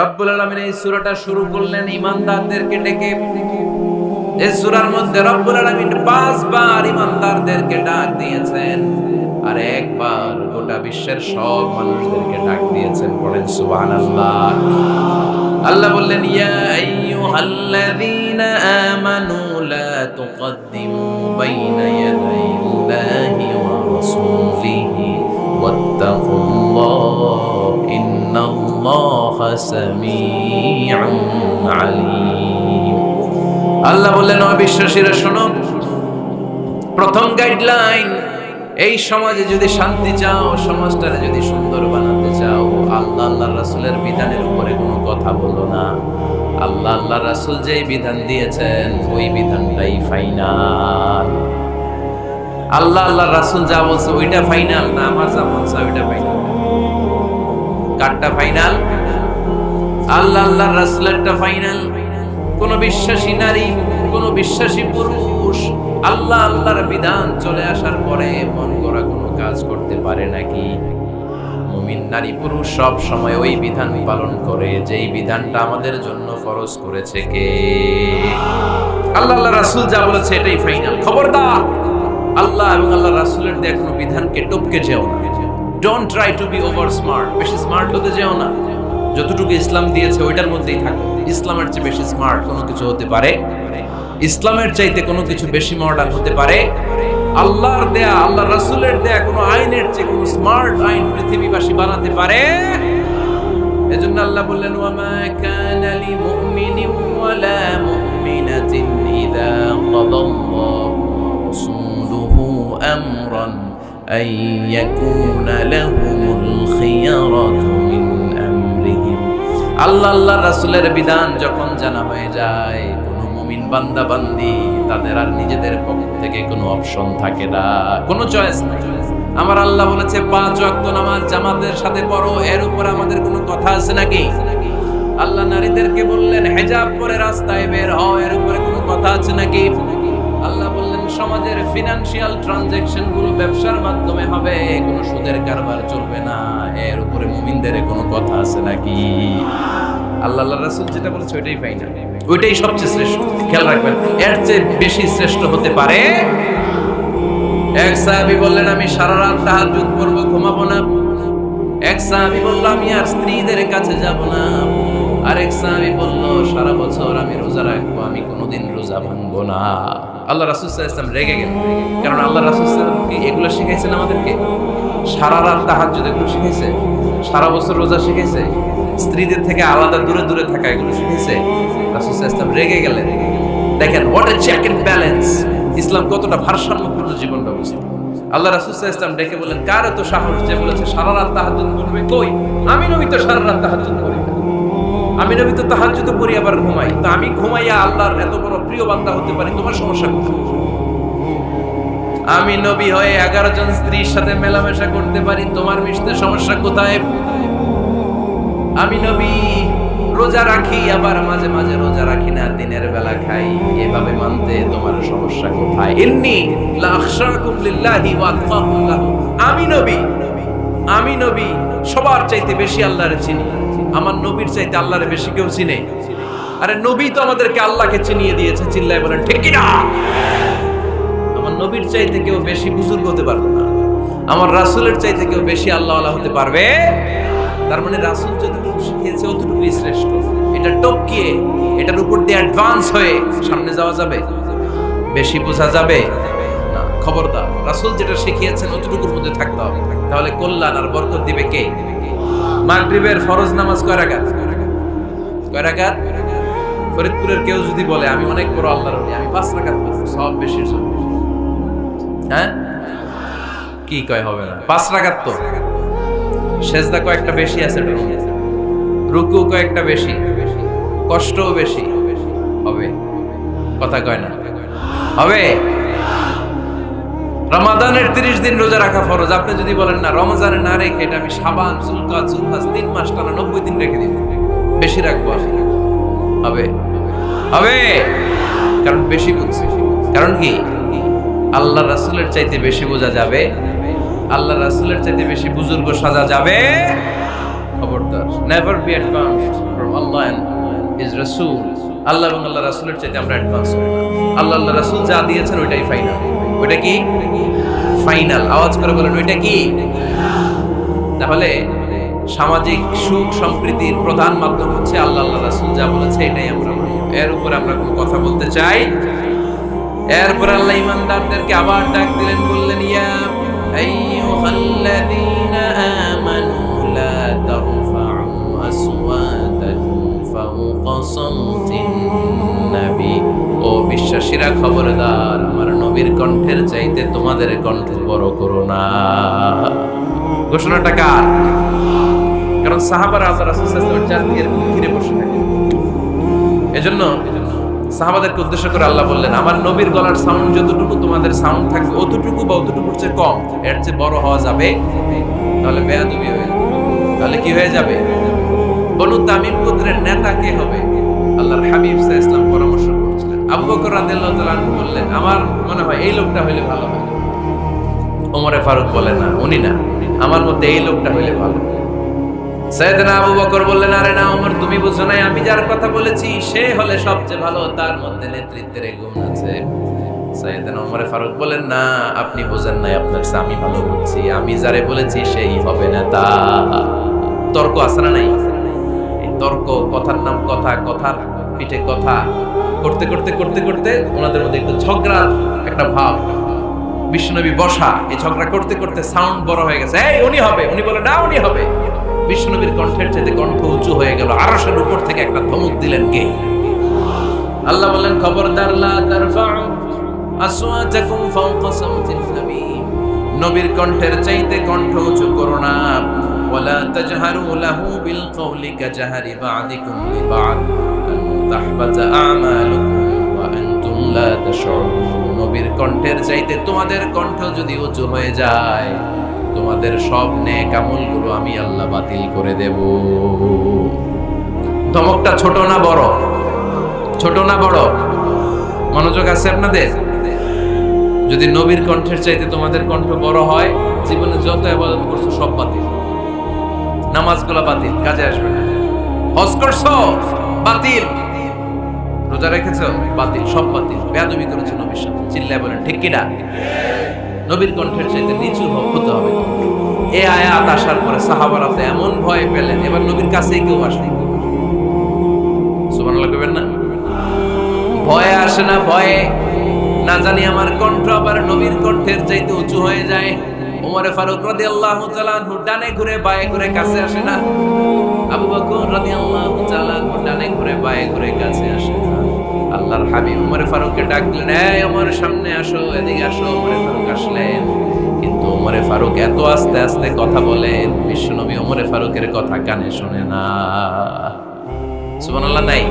রব্বুল আলামিন এই সূরাটা শুরু করলেন ইমানদারদেরকে ডেকে। এই সূরার মধ্যে রব্বুল আলামিন পাঁচবার ইমানদারদেরকে ডাক দিয়েছেন আর একবার গোটা বিশ্বের সব মানুষদেরকে ডাক দিয়েছেন পড়েন সুবহানাল্লাহ। আল্লাহ বললেন, ইয়া আইয়ুহাল্লাযীনা আমানু লা তুকদ্দিমু বাইনা ইয়াদাইল্লাহি ওয়া রাসূলিহি ওয়াত্তাকুল্লাহ। ইন্নাল্লাহা সামিউন আলীম। আল্লাহ বললেন অবিশ্বাসীরা শোনো। প্রথম গাইডলাইন এই সমাজে যদি শান্তি চাও সমাজটারে যদি সুন্দর বানাতে চাও, আল্লাহ আল্লাহ রাসুলের বিধানের উপরে কোনো কথা বলো না। আল্লাহ আল্লাহ রাসুল যেই বিধান দিয়েছেন, ওই বিধানটাই ফাইনাল আল্লাহ আল্লাহ রাসুল যা বলছে, ওইটা ফাইনাল না, আমার যা বলছে ওইটা ফাইনাল কারটা ফাইনাল আল্লাহ ফাইনাল কোন বিশ্বাসী নারী, কোন বিশ্বাসী পুরুষ আল্লাহ, আল্লাহর বিধান চলে আসার পরে মন কোনো কাজ করতে পারে নাকি? মুমিন নারী পুরুষ সব সময় ওই বিধান পালন করে, যেই বিধানটা আমাদের জন্য ফরজ করেছে কে? আল্লাহ আল্লাহ রাসূল যা বলেছে এটাই ফাইনাল খবরদার! আল্লাহ এবং আল্লাহ রাসূলের দেয়া বিধানকে টপকে না। Don't try to be over smart বেশি স্মার্ট হতে যেও না। যতটুকু ইসলাম দিয়েছে, ওইটার মধ্যেই থাকো। ইসলামের চেয়ে বেশি স্মার্ট কোনো কিছু হতে পারে। ইসলামের চাইতে কোনো কিছু বেশি মডার্ন হতে পারে। আল্লাহর দেয়া আল্লাহ রাসূলের দেয়া কোনো আইনের চেয়ে কোনো স্মার্ট আইন পৃথিবীবাসী বানাতে পারে। এজন্য আল্লাহ বললেন ওয়ামা কানা লিমুমিনিন ওয়ালা মুমিনাতিন। আন ইয়াকুনা লাহুমুল খিয়ারাতু মিন আমরিহিম আল্লাহ আল্লাহ রাসূলের বিধান যখন জানা হয়ে যায়, কোনো মুমিন বান্দা বান্দি, তাদের আর নিজেদের পক্ষ থেকে কোনো অপশন থাকে না, কোনো চয়েস নাই। আমার আল্লাহ বলেছে, পাঁচ ওয়াক্ত নামাজ জামাতের সাথে পড়ো, এর উপর আমাদের কোনো কথা আছে নাকি? আল্লাহ নারীদেরকে বললেন, হেজাব পরে রাস্তায় বের হও, এর উপরে কোনো কথা আছে নাকি? আল্লাহ বললেন, সমাজের ফিনান্সিয়াল ট্রানজ্যাকশনগুলো ব্যবসার মাধ্যমে হবে, কোনো সুদের কারবার চলবে না। এর উপরে মুমিনদের কোনো কথা আছে নাকি? আল্লাহ আল্লাহ রাসূল যেটা বলেছে ওইটাই ফাইনাল ওইটাই সবচেয়ে শ্রেষ্ঠ। খেয়াল রাখবেন, এর চেয়ে বেশি শ্রেষ্ঠ হতে পারে এক সাহাবী বললেন, আমি সারা রাত তাহাজ্জুদ করব ঘুমাবো না। এক সাহাবী বলল, আমি আর স্ত্রীদের কাছে যাব না। আরেক সাহাবী বলল, সারা বছর আমি রোজা রাখব, আমি কোনোদিন রোজা ভাঙবো না। আল্লাহ আলাইহি ওয়াসাল্লাম রেগে গেলেন কারণ আল্লাহ সাল্লাল্লাহু কি এগুলো শিখাইছেন আমাদেরকে? সারা রাত তাহাজ্জুদ এগুলো শিখাইছে? সারা বছর রোজা শিখাইছে? স্ত্রীদের থেকে আলাদা দূরে দূরে থাকা এগুলো সাল্লাল্লাহু আলাইহি ওয়াসাল্লাম রেগে গেলেন দেখেন what a check and balance Islam কতটা ভারসাম্যপূর্ণ জীবন ব্যবস্থা। আল্লাহ রাসূল ওয়াসাল্লাম ডেকে বলেন কার এত সাহস যে বলেছে, সারা রাত তাহাজ্জুদ করবে কই? আমি নবী তো সারা রাত তাহাজ্জুদ করি না। আমি নবী তো তাহাজ্জুদ করি আবার ঘুমাই। তো আমি ঘুমাইয়া আল্লাহর এত বড় প্রিয় বান্দা হতে পারি, তোমার সমস্যা আমি নবী হয়ে এগারো জন স্ত্রীর সাথে মেলামেশা করতে পারি, তোমার মিশতে সমস্যা কোথায়? আমি নবী, রোজা রাখি, আবার মাঝে মাঝে রোজা রাখি না, দিনের বেলা খাই, এভাবে মানতে তোমার সমস্যা কোথায়? ইন্নি লাখশাকুম লিল্লাহি ওয়া আতকাকুম আমি নবী আমি নবী, সবার চাইতে বেশি আল্লাহরে চিনি। আমার নবীর চাইতে আল্লাহরে বেশি কেউ চিনে। আরে নবী তো আমাদেরকে আল্লাহকে চিনিয়ে দিয়েছে, চিল্লায় বলেন, ঠিক কি না আমার নবীর চাইতে কেউ বেশি বুজুর্গ হতে পারবে না। আমার রাসূলের চাইতে কেউ বেশি আল্লাহওয়ালা হতে পারবে? তার মানে রাসূল যতটুকু শিখিয়েছে, অতটুকুই শ্রেষ্ঠ। এটা টপকিয়ে, এটার উপর দিয়ে অ্যাডভান্স হয়ে সামনে যাওয়া যাবে? বেশি বোঝা যাবে? না, খবরদার, রাসূল যেটা শিখিয়েছেন, অতটুকুর মধ্যে থাকতে হবে। তাহলে কল্যাণ আর বরকত দিবে কে? মাগরিবের ফরজ নামাজ কয় রাকাত? কয় রাকাত? ফরিদপুরের কেউ যদি বলে, আমি অনেক বড় আল্লাহর ওলি আমি পাঁচ রাকাত সব বেশি হ্যাঁ? কি কয় হবে না? পাঁচ রাকাত তো। সেজদা কয়েকটা বেশি আছে রুকু কয়েকটা বেশি। কষ্টও বেশি। হবে। কথা কয় না? হবে? রমাদানের তিরিশ দিন রোজা রাখা ফরজ। আপনি যদি বলেন, না, রমজানে না রেখে এটা আমি সাবান চুলকা চুলকাস তিন মাস টানা নব্বই দিন রেখে দিব বেশি রাখব আমি। হবে? হবে? কারণ বেশি বুঝছি। কারণ কি? আল্লাহ রাসুলের চাইতে বেশি বোঝা যাবে। আল্লাহ রাসুলের চাইতে বেশি বুজুর্গ সাজা যাবে। খবরদার। Never be advanced from Allah is রাসূল আল্লাহ এবং আল্লাহ রাসূলের চাইতে আমরা অ্যাডভান্স হই আল্লাহ আল্লাহ রাসূল যা দিয়েছেন ওইটাই ফাইনাল ওইটা কি? ফাইনাল, আওয়াজ করে বলেন, ওইটা কি? তাহলে সামাজিক সুখ সম্প্রীতির প্রধান মাধ্যম হচ্ছে আল্লাহ আল্লাহ রাসূল যা বলেছে, এটাই আমরা এর উপর আমরা কোনো কথা বলতে চাই। এরপর আল্লাহ ইমানদারদেরকে আবার ডাক দিলেন, বললেন, ইয়া আইয়ুহাল্লাযীনা আমানু লা তারফা'ু আসওয়াতাকুম ফাওকা সাওতিন নবী। ও বিশ্বাসীরা, খবরদার। নবীর কণ্ঠের চাইতে তোমাদের কণ্ঠ বড় করো না ঘোষণাটা কার? কারণ সাহাবারা আল্লাহ ঘিরে বসে থাকে। এজন্য সাহাবাদেরকে উদ্দেশ্য করে আল্লাহ বললেন, আমার নবীর গলার সাউন্ড যতটুকু তোমাদের সাউন্ড থাকবে, অতটুকু বা অতটুকুর চেয়ে কম। এর চেয়ে বড় হওয়া যাবে তাহলে বেয়াদবি হয়ে যাবে। তাহলে কি হয়ে যাবে? বনু তামিম পুত্রের নেতা কে হবে? আল্লাহর হাবিব ইসলাম পরামর্শ আবু বকর রাদিয়াল্লাহু তাআলা বললেন, আমার মনে হয় এই লোকটা হইলে ভালো হয়। ওমরে ফারুক বলে, না, উনি না। আমার মধ্যে এই লোকটা হইলে ভালো সৈয়দনা আবু বকর বললেন, আরে না, ওমর, তুমি বুঝো নাই, আমি যার কথা বলেছি, সে হলে সবচেয়ে ভালো, তার মধ্যে নেতৃত্বের গুণ আছে। সৈয়দনা ওমরে ফারুক বলেন না, আপনি বোঝেন নাই, আপনার আমি ভালো বুঝছি আমি যারে বলেছি সেই হবে না, তা তর্ক আছে না নাই? তর্ক কথার নাম কথা, কথার পিঠে কথা করতে করতে করতে করতে ওনাদের মধ্যে একটু ঝগড়ার একটা ভাব। বিষ্ণুনবী বসা, এই ঝগড়া করতে করতে সাউন্ড বড় হয়ে গেছে। এই, উনি হবে। উনি বলে, না, উনি হবে। বিষ্ণুনবীর কণ্ঠের চাইতে কণ্ঠ উঁচু হয়ে গেল। আরশের উপর থেকে একটা ধমক দিলেন কে? আল্লাহ বললেন, খবরদার, লা তারফাউ আসওয়াতাকুম ফাওকা সাওতিন নবী নবীর কণ্ঠের চাইতে কণ্ঠ উঁচু করো না। ওয়ালা তাজহারু লাহু বিল কওলি কাজাহারি বা'দিকুম লিবা'দ তাহবাতা আমালুকুম ওয়া আনতুম লা তাশউরুন। নবীর কণ্ঠের চাইতে তোমাদের কণ্ঠ যদি উঁচু হয়ে যায়, তোমাদের সব নেক আমলগুলো আমি আল্লাহ বাতিল করে দেব। ধমকটা ছোট না বড়? ছোট না বড়? মনোযোগ আছে আপনাদের? যদি নবীর কণ্ঠের চাইতে তোমাদের কণ্ঠ বড় হয়, জীবনে যত আবাদত করছ সব বাতিল। নামাজগুলো বাতিল, কাজে আসবে না। হজ করছ? বাতিল। রোজা রেখেছো? বাতিল, সব বাতিল। বেয়াদবি করেছ নবীর সাথে। চিল্লায় বলেন, ঠিক কিনা নবীর কণ্ঠের চাইতে নিচু হতে হবে। এ আয়াত আসার পরে সাহাবারা তো এমন ভয় পেলেন। এবার নবীর কাছেই কেউ আসেনি সুবহানাল্লাহ কইবেন না? ভয়ে আসে না, ভয়ে। না জানি আমার কণ্ঠ আবার নবীর কণ্ঠের চাইতে উঁচু হয়ে যায়। ওমরে ফারুক তাআলা আনহু ডানে ঘুরে বায়ে ঘুরে কাছে আসে না? আবু বকর তাআলা আনহু ডানে ঘুরে বায়ে ঘুরে কাছে আসে না উমরে ফারুককে ডাকলেন এই আমার সামনে আসো, এদিকে আসো। উমরে ফারুক আসলেন। কিন্তু উমরে ফারুক এত আস্তে আস্তে কথা বলেন, বিশ্বনবী উমরে ফারুকের কথা কানে শোনে না। সুবহানাল্লাহ, নাই?